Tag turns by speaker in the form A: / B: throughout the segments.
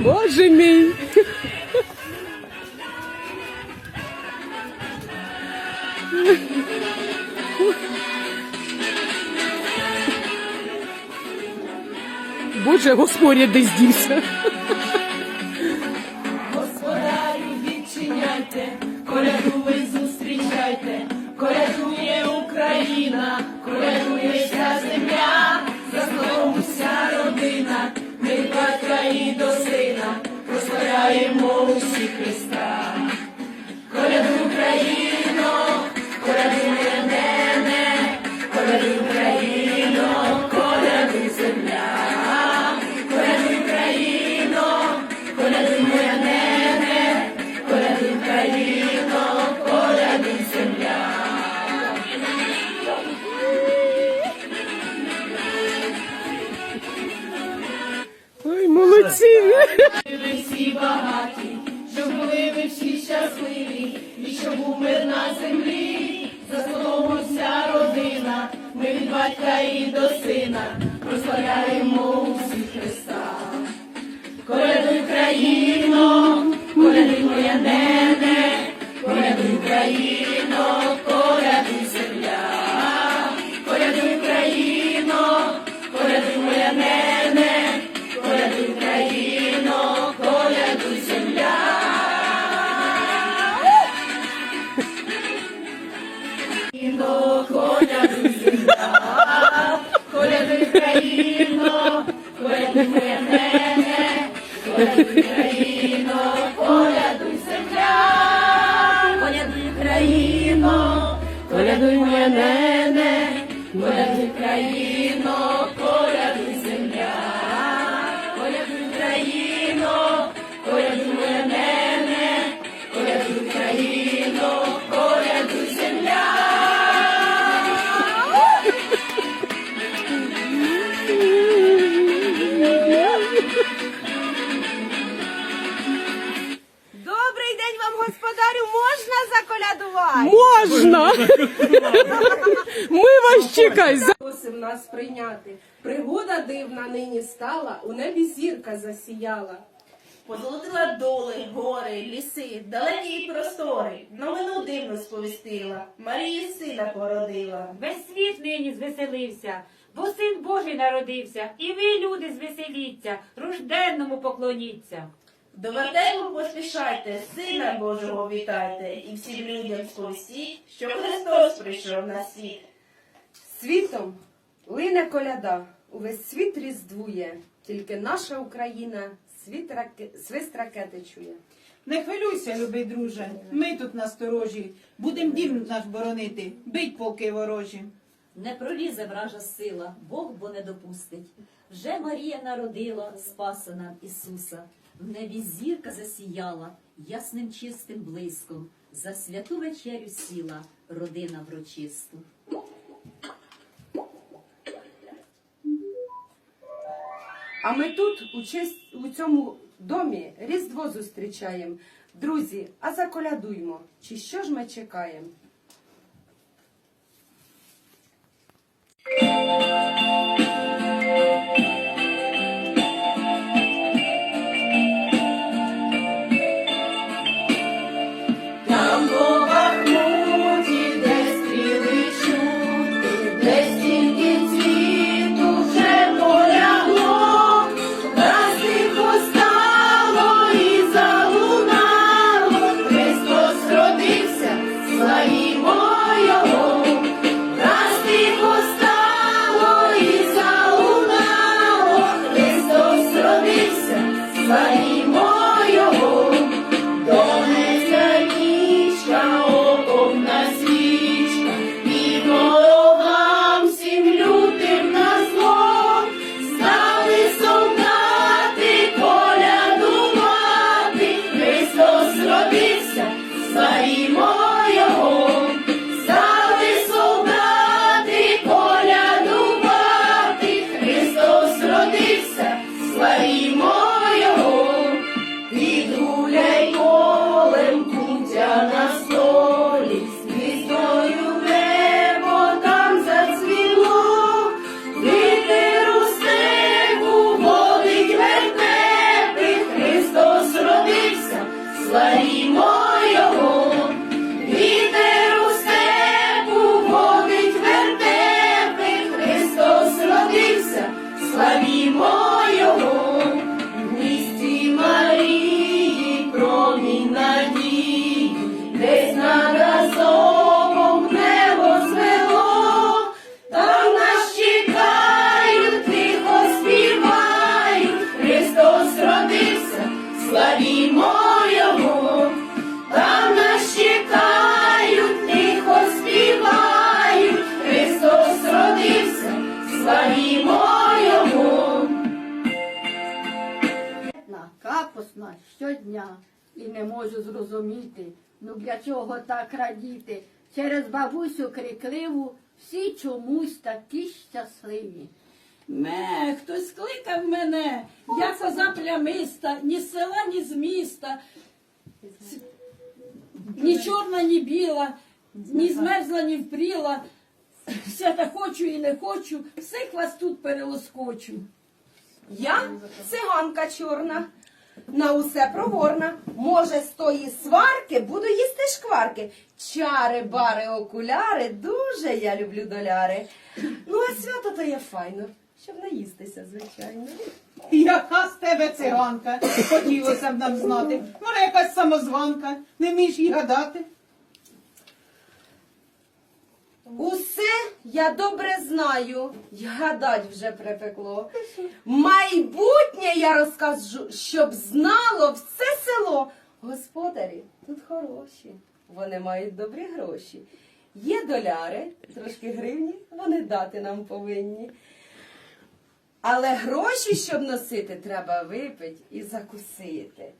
A: Боже мій. Боже, Господь десь дівся.
B: Багаті, щоб були ми всі щасливі, і щоб був мир на землі, за столом вся родина, ми від батька і до сина прославляємо усі Христа. Колядуй Україно, колядуй моя нене, колядуй Україно, Україно, колядуй земля, колядуй країно, колядуй моя мене, колядуй Україно,
A: Ми вас чекаємо.
C: Просим нас прийняти. Пригода дивна нині стала, у небі зірка засіяла.
B: Позолотила доли, гори, ліси, далекі й простори, новину дивну сповістила, Марії сина породила.
D: Весь світ нині звеселився, бо син Божий народився, і ви, люди, звеселіться, рожденному поклоніться.
B: До вертепу поспішайте, сина Божого вітайте, і всім людям сповістіть, що Христос прийшов на світ.
C: Світом лине коляда, увесь світ різдвує, тільки наша Україна світ раке... свист ракети чує.
E: Не хвилюйся, любий друже, ми тут насторожі, будем дім наш боронити, бить полки ворожі.
F: Не пролізе вража сила, Бог бо не допустить. Вже Марія народила Спаса нам Ісуса. В небі зірка засіяла, ясним чистим блиском. За святу вечерю сіла родина врочисту.
C: А ми тут, у, честь... у цьому домі, Різдво зустрічаємо. Друзі, а заколядуймо, чи що ж ми чекаємо?
B: running. обіймо його, там нас чекають, тихо співають, Христос родився, славімо
G: його. На Капосна щодня і не можу зрозуміти, ну для чого так радіти. Через бабусю крикливу всі чомусь такі щасливі.
H: Ме, хтось кликав мене, я коза плямиста, ні з села, ні з міста. Ні чорна, ні біла, ні змерзла, ні впріла. Все та хочу і не хочу, всіх вас тут перелоскочу.
C: Я циганка чорна, на усе проворна. Може, з тої сварки буду їсти шкварки. Чари, бари, окуляри, дуже я люблю доляри. Ну, а свято то є файно, щоб наїстися, звичайно.
E: Яка з тебе циганка? Хотілося б нам знати. Може, якась самозванка, не вмієш її гадати.
C: Усе я добре знаю, й гадать вже припекло. Майбутнє я розкажу, щоб знало все село. Господарі тут хороші, вони мають добрі гроші. Є доляри, трошки гривні, вони дати нам повинні. Але гроші, щоб носити, треба випити і закусити.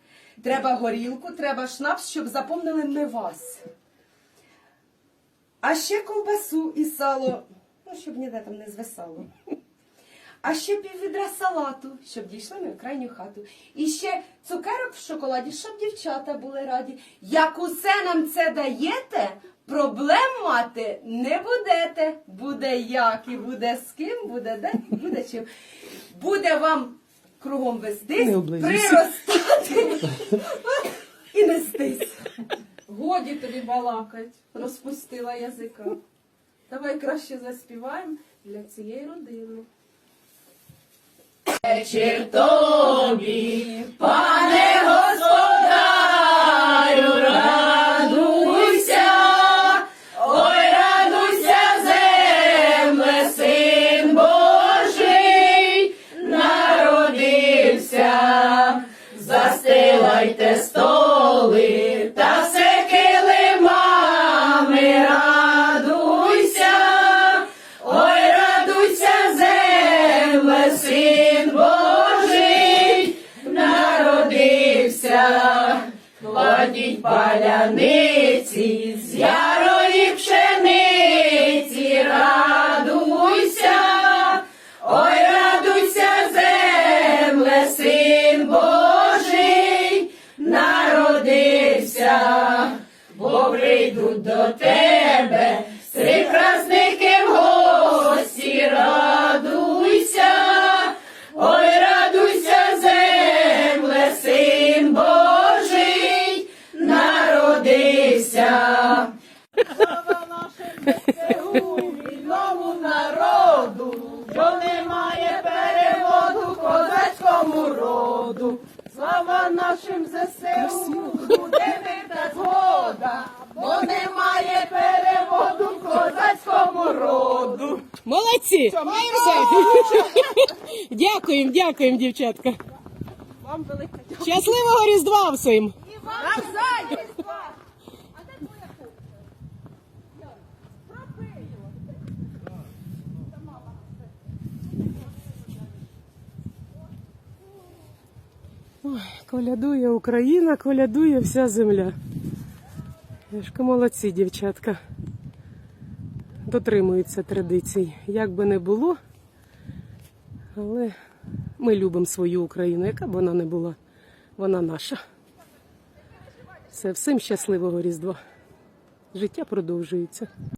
C: Треба горілку, треба шнапс, щоб запомнили ми вас. А ще ковбасу і сало, ну, щоб ніде там не звисало. А ще піввідра салату, щоб дійшли ми в крайню хату. І ще цукерок в шоколаді, щоб дівчата були раді. Як усе нам це даєте, проблем мати не будете. Буде як і буде з ким, буде де, буде чим. Буде вам кругом вестись,
A: Не облизуйся.
C: приростати і нестись.
B: Годі тобі балакать, розпустила язика. Давай краще заспіваємо для цієї родини.
C: Вечір тобі, пане застилайте столи та все килимами, радуйся, ой, радуйся, земле, син Божий, народився, кладіть паляниці
A: birthday. Дякуємо, дівчатка. Щасливого Різдва всім! Ой, Колядує Україна, колядує вся земля. Яшка молодці, дівчатка. Дотримуються традицій. Як би не було, але ми любимо свою Україну, яка б вона не була, вона наша. Все, всім щасливого Різдва. Життя продовжується.